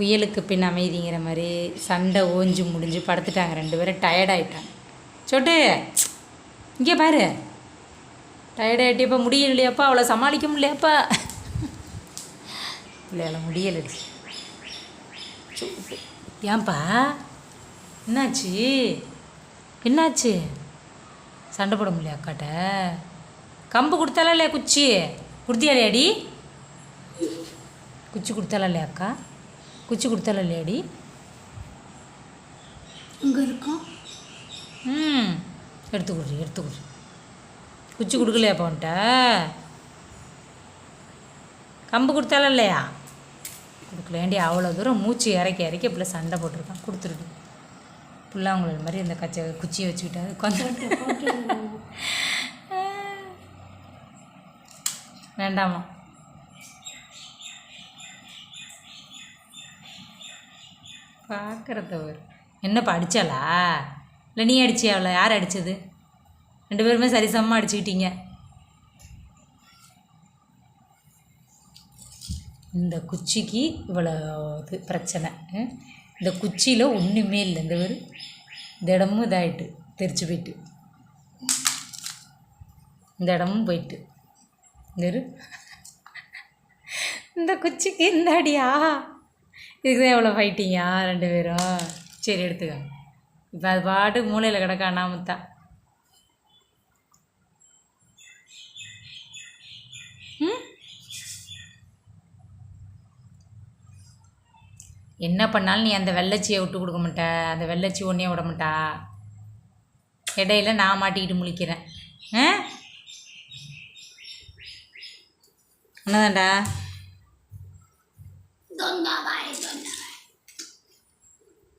புயலுக்கு பின் அமைதிங்கிற மாதிரி சண்டை ஓஞ்சி முடிஞ்சு படுத்துட்டாங்க ரெண்டு பேரும். டயர்டாயிட்டாங்க சொட்டு இங்கே பாரு. டயர்டாயிட்டியப்பா முடியலையாப்பா அவளை சமாளிக்க முடியலையாப்பா. இல்லை முடியலை. ஏன்பா? என்னாச்சு? என்னாச்சு? சண்டை போட முடியல அக்காட்ட? கம்பு கொடுத்தாலா இல்லையா குச்சி? கொடுத்தியா அடி குச்சி கொடுத்தாலா இல்லையா அக்கா? குச்சி கொடுத்தாலா இல்லையாடி இங்கே இருக்கும் ம் எடுத்து கொடுறி எடுத்து கொடுறி குச்சி கொடுக்கலையாப்பா உன்ட்ட கம்பு கொடுத்தாலும் இல்லையா? கொடுக்கலேண்டி அவ்வளோ தூரம் மூச்சு இறக்கி இறக்கி இப்படி சண்டை போட்டிருக்கான். கொடுத்துருக்கு புல்லாங்குழல் மாதிரி இந்த கச்சை குச்சியை வச்சுக்கிட்டாரு. உட்காந்து. வேண்டாமா பார்க்குறதவர் என்னப்பா அடித்தாளா இல்லை நீ அடிச்சியா அவளை? யார் அடித்தது ரெண்டு பேருமே சரிசமமாக அடிச்சுக்கிட்டீங்க. இந்த குச்சிக்கு இவ்வளோ இது பிரச்சனை. இந்த குச்சியில் ஒன்றுமே இல்லை. இந்த ஒரு இந்த இடமும் இதாகிட்டு தெரிச்சு போயிட்டு. இந்த இடமும் போயிட்டு. இந்த இந்த குச்சிக்கு இந்த அடியா? இதுக்கு தான் எவ்வளோ ஃபைட்டிங்கா ரெண்டு பேரும் சரி எடுத்துக்க. இப்போ அது பாட்டு மூளையில் கிடக்க அண்ணாமுத்தா. ம்? என்ன பண்ணாலும் நீ அந்த வெள்ளச்சியை விட்டு கொடுக்க மாட்ட. அந்த வெள்ளச்சி ஒன்றே விட மாட்டா. இடையில நான் மாட்டிக்கிட்டு முழிக்கிறேன். ஆ? என்னதான்டா?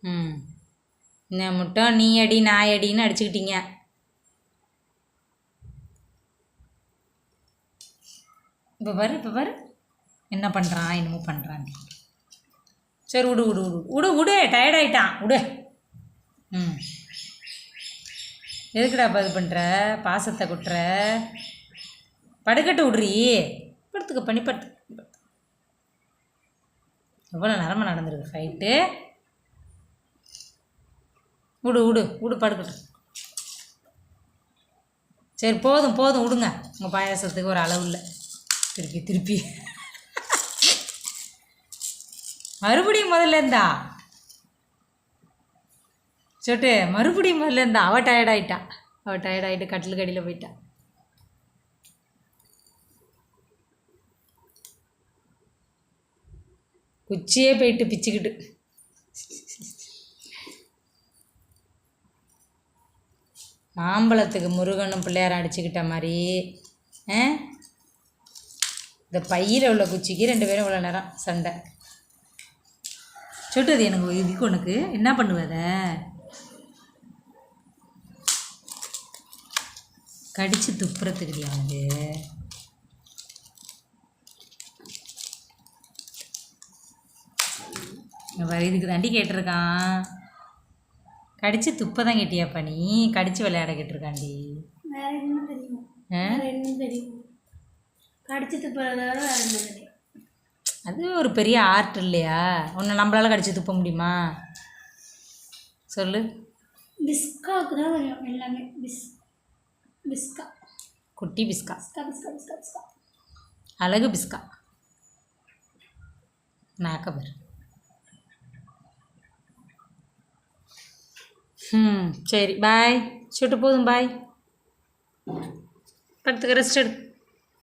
ம். என்ன மட்டும் நீ அடி நான் அடின்னு அடிச்சுக்கிட்டீங்க. இப்போ பாரு இப்போ பாரு என்ன பண்ணுறான் என்னமோ பண்ணுறான் சரி விடு விடு விடு. விடு விடு டயர்ட் ஆகிட்டான் விடு. ம். எதுக்குடா இப்போ இது பண்ணுற பாசத்தை கொட்டுற? படுக்கட்டு விடுறி. படுத்துக்க பண்ணி படுத்து எவ்வளோ நேரமாக நடந்திருக்கு ஃபைட்டு விடு விடு விடு படுக்கட்டும் சரி போதும் போதும் விடுங்க. உங்கள் பாயாசத்துக்கு ஒரு அளவு இல்லை. திருப்பி திருப்பி. மறுபடியும் முதல்ல இருந்தா? சொட்டு மறுபடியும் முதல்ல இருந்தா? அவள் டயர்டாயிட்டா அவள் டயர்டாயிட்டு கட்டில் கடியில் போயிட்டா? குச்சியே போயிட்டு பிச்சுக்கிட்டு. மாம்பழத்துக்கு முருகனும் பிள்ளையாரம் அடிச்சுக்கிட்ட மாதிரி ஆ? இந்த பையில் உள்ள குச்சிக்கு ரெண்டு பேரும் இவ்வளோ நேரம் சண்டை. சொட்டது எனக்கு இதுக்கு உனக்கு. என்ன பண்ணுவத கடிச்சு துப்புறதுக்குடியா அவனுக்கு வேறு இதுக்கு தாண்டி கேட்டிருக்கான். கடிச்சு துப்ப தான் கேட்டியாப்பா நீ. கடிச்சு விளையாட கேட்டிருக்காண்டி. வேற என்ன தெரியும்? வேற என்ன தெரியும். கடிச்சு துப்புறத விட வேற என்ன தெரியும். அது ஒரு பெரிய ஆர்ட் இல்லையா? உன்னை நம்மளால கடிச்சு துப்ப முடியுமா? சொல்லு. பிஸ்காவுக்கு தான் தெரியும் எல்லாமே. பிஸ் பிஸ்கா. குட்டி பிஸ்கா. பிஸ்கா பிஸ்கா பிஸ்கா பிஸ்கா. அழகு பிஸ்கா. நாக்கபர் ம் சரி பாய் சுட்டு போதும் பாய் படுத்துக்க ரெஸ்ட் எடு.